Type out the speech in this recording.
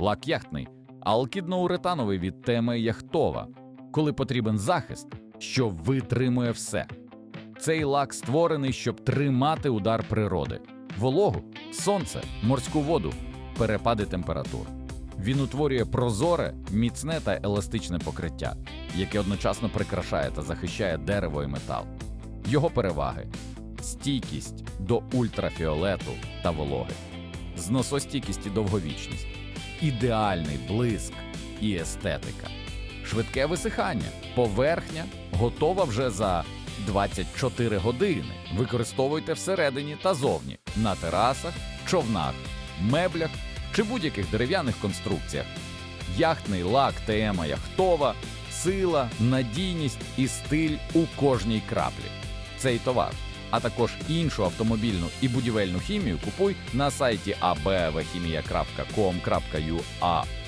лак яхтний, алкідно-уретановий від теми яхтова, коли потрібен захист, що витримує все. Цей лак створений, щоб тримати удар природи, вологу, сонце, морську воду, перепади температур. Він утворює прозоре, міцне та еластичне покриття, яке одночасно прикрашає та захищає дерево і метал. Його переваги стійкість до ультрафіолету та вологи, зносостійкість і довговічність, ідеальний блиск і естетика, швидке висихання, поверхня готова вже за 24 години. Використовуйте всередині та зовні на терасах, човнах, меблях чи будь-яких дерев'яних конструкціях. Яхтний лак ТМ Яхтова, сила, надійність і стиль у кожній краплі. Цей товар, а також іншу автомобільну і будівельну хімію купуй на сайті abvchimia.com.ua